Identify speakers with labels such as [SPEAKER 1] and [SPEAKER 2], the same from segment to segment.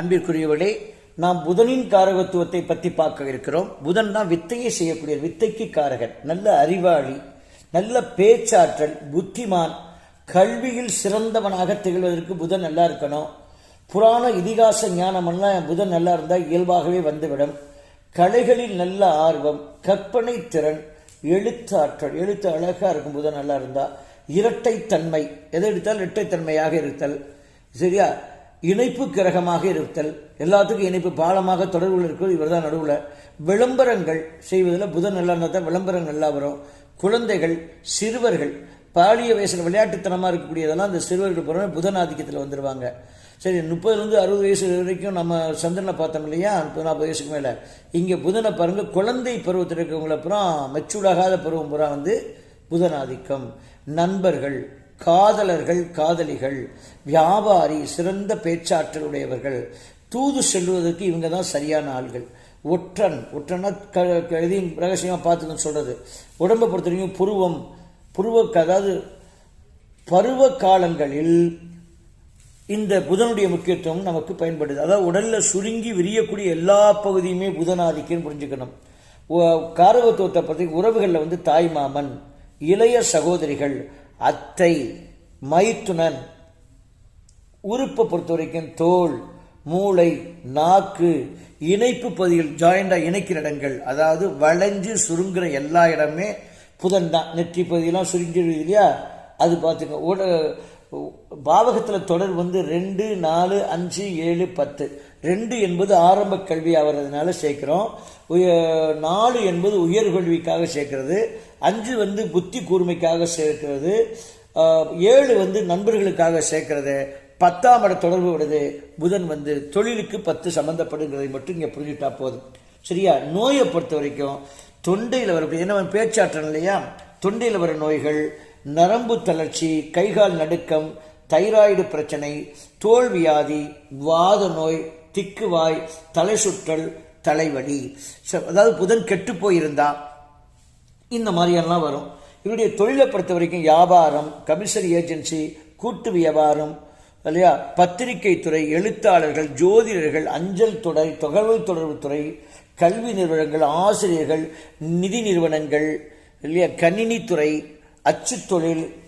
[SPEAKER 1] அன்பிற்குரியவர்களே நாம் புதனின் காரகத்துவத்தை பற்றி பார்க்க இருக்கிறோம். புதன் தான் வித்தையை செய்யக்கூடிய வித்தைக்கு காரகன். நல்ல அறிவாளி நல்ல பேச்சாற்றல் புத்திமான் கல்வியில் சிறந்தவனாக திகழ்வதற்கு புதன் நல்லா இருக்கணும். புராண இதிகாச ஞானமெல்லாம் புதன் நல்லா இருந்தால் இயல்பாகவே வந்துவிடும். கலைகளில் நல்ல ஆர்வம் கற்பனை திறன் எழுத்தாற்றல். எழுத்து அழகா இருக்கும் புதன் நல்லா இருந்தா. இரட்டைத்தன்மை. எதை எடுத்தால்? இரட்டைத்தன்மையாக இருத்தல். சரியா? இணைப்பு கிரகமாக இருத்தல். எல்லாத்துக்கும் இணைப்பு பாலமாக தொடர்பில் இருக்கிறது. இவர் தான் நடுவில். விளம்பரங்கள் செய்வதில் புதன் நல்லா இருந்தால் விளம்பரங்கள் நல்லா வரும். குழந்தைகள் சிறுவர்கள் பாலிய வயசில் விளையாட்டுத்தனமாக இருக்கக்கூடியதெல்லாம் அந்த சிறுவர்கள் பிறகு புதன் ஆதிக்கத்தில் வந்துடுவாங்க சரி முப்பதுலேருந்து அறுபது வயசு வரைக்கும் நம்ம சந்திரனை பார்த்தோம் இல்லையா? முப்பது நாற்பது வயசுக்கு மேலே. இங்கே புதனை பாருங்கள் குழந்தை பருவத்தில் இருக்கிறவங்கள அப்புறம் மெச்சூடாகாத பருவம் பூரா வந்து புதனாதிக்கம். நண்பர்கள் காதலர்கள் காதலிகள் வியாபாரி சிறந்த பேச்சாற்றல் உடையவர்கள் தூது செல்வதற்கு இவங்க தான் சரியான ஆள்கள். ஒற்றன் ஒற்றனா க க- எதையும் ரகசியமாக பார்த்துக்கன்னு சொல்கிறது உடம்பை பொறுத்த வரைக்கும் புருவம் புருவ அதாவது பருவ காலங்களில் இந்த புதனுடைய முக்கியத்துவம் நமக்கு பயன்படுது. அதாவது உடலில் சுருங்கி விரியக்கூடிய எல்லா பகுதியுமே புதனாதிக்கன்னு புரிஞ்சுக்கணும். காரகத்துவத்தை பற்றி உறவுகளில் வந்து தாய் மாமன் இளைய சகோதரிகள் அத்தை மைத்துனன் உறுப்பை பொறுத்த வரைக்கும் தோல் மூளை நாக்கு இணைப்பு பகுதியில் ஜாயிண்டாக இணைக்கிற இடங்கள் அதாவது வளைஞ்சு சுருங்குற எல்லா இடமே புதன் தான். நெற்றி பகுதியெல்லாம் சுருங்கிடுது இல்லையா? அது பார்த்துங்க உட பாவகத்தில் தொடர் வந்து ரெண்டு நாலு அஞ்சு ஏழு பத்து. ரெண்டு என்பது ஆரம்ப கல்வி ஆகிறதுனால சேர்க்கிறோம். உய- நாலு என்பது உயர்கல்விக்காக சேர்க்கிறது. அஞ்சு வந்து புத்தி கூர்மைக்காக சேர்க்கிறது. ஏழு வந்து நண்பர்களுக்காக சேர்க்கிறது. பத்தாம் இட தொடர்பு விடுது. புதன் வந்து தொழிலுக்கு பத்து சம்மந்தப்படுங்கிறதை மட்டும் இங்கே புரிஞ்சுட்டா போதும். சரியா? நோயை பொறுத்த வரைக்கும் தொண்டையில் வர ஏன்னா பேச்சாற்றல் இல்லையா? தொண்டையில் வர நோய்கள் நரம்பு தளர்ச்சி கைகால் நடுக்கம் தைராய்டு பிரச்சனை தோல் வியாதி வாத நோய் திக்குவாய் தலை சுற்றல் தலைவலி. அதாவது புதன் கெட்டு போயிருந்தா இந்த மாதிரியெல்லாம் வரும். இவருடைய தொழிலை பொறுத்த வரைக்கும் வியாபாரம் கமிஷன் ஏஜென்சி கூட்டு வியாபாரம் இல்லையா? பத்திரிகை துறை எழுத்தாளர்கள் ஜோதிடர்கள் அஞ்சல் துறை தகவல் தொடர்பு துறை கல்வி நிறுவனங்கள் ஆசிரியர்கள் நிதி நிறுவனங்கள் இல்லையா? கணினித்துறை அச்சு தொழில்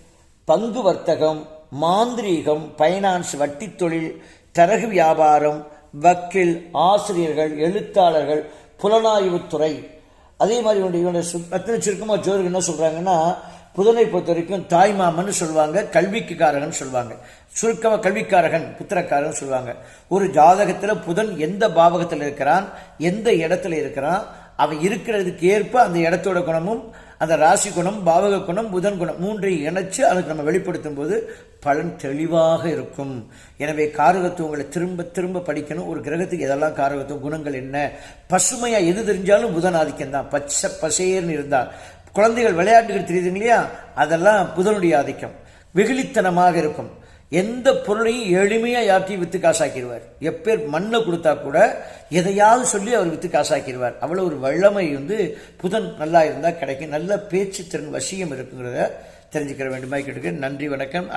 [SPEAKER 1] பங்கு வர்த்தகம் மாந்திரீகம் ஃபைனான்ஸ் வட்டித் தொழில் தரகு வியாபாரம் வக்கீல் ஆசிரியர்கள் எழுத்தாளர்கள் புலனாய்வுத்துறை அதே மாதிரி இவனுடைய இவனுடைய சுருக்கமாக ஜோருக்கு என்ன சொல்கிறாங்கன்னா புதனை பொறுத்த வரைக்கும் தாய்மாமன் சொல்லுவாங்க கல்விக்கு காரகன் சொல்லுவாங்க. சுருக்கமாக கல்விக்காரகன் புத்திரக்காரன் சொல்லுவாங்க. ஒரு ஜாதகத்தில் புதன் எந்த பாவகத்தில் இருக்கிறான் எந்த இடத்துல இருக்கிறான் அவன் இருக்கிறதுக்கு ஏற்ப அந்த இடத்தோட குணமும் அந்த ராசி குணம் பாவக குணம் புதன் குணம் மூன்றையும் இணைச்சு அதுக்கு நம்ம வெளிப்படுத்தும் போது பலன் தெளிவாக இருக்கும். எனவே காரகத்துவங்களை திரும்ப திரும்ப படிக்கணும். ஒரு கிரகத்துக்கு எதெல்லாம் காரகத்துவம் குணங்கள் என்ன? பசுமையா எது தெரிஞ்சாலும் புதன் ஆதிக்கம் தான். பச்சை பசேர்னு இருந்தால் குழந்தைகள் விளையாட்டுகள் தெரியுது இல்லையா? அதெல்லாம் புதனுடைய ஆதிக்கம். வெகுளித்தனமாக இருக்கும். எந்த பொருளையும் எளிமையா யார்ட்டையும் வித்து காசாக்கிடுவார். எப்பேர் மண்ணை கொடுத்தா கூட எதையாவது சொல்லி அவர் வித்து காசாக்கிடுவார். அவ்வளவு ஒரு வல்லமை வந்து புதன் நல்லா இருந்தா கிடைக்கும். நல்ல பேச்சு திறன் வசியம் இருக்குங்கிறத தெரிஞ்சுக்கிற வேண்டுமா? கேட்டுக்க நன்றி வணக்கம்.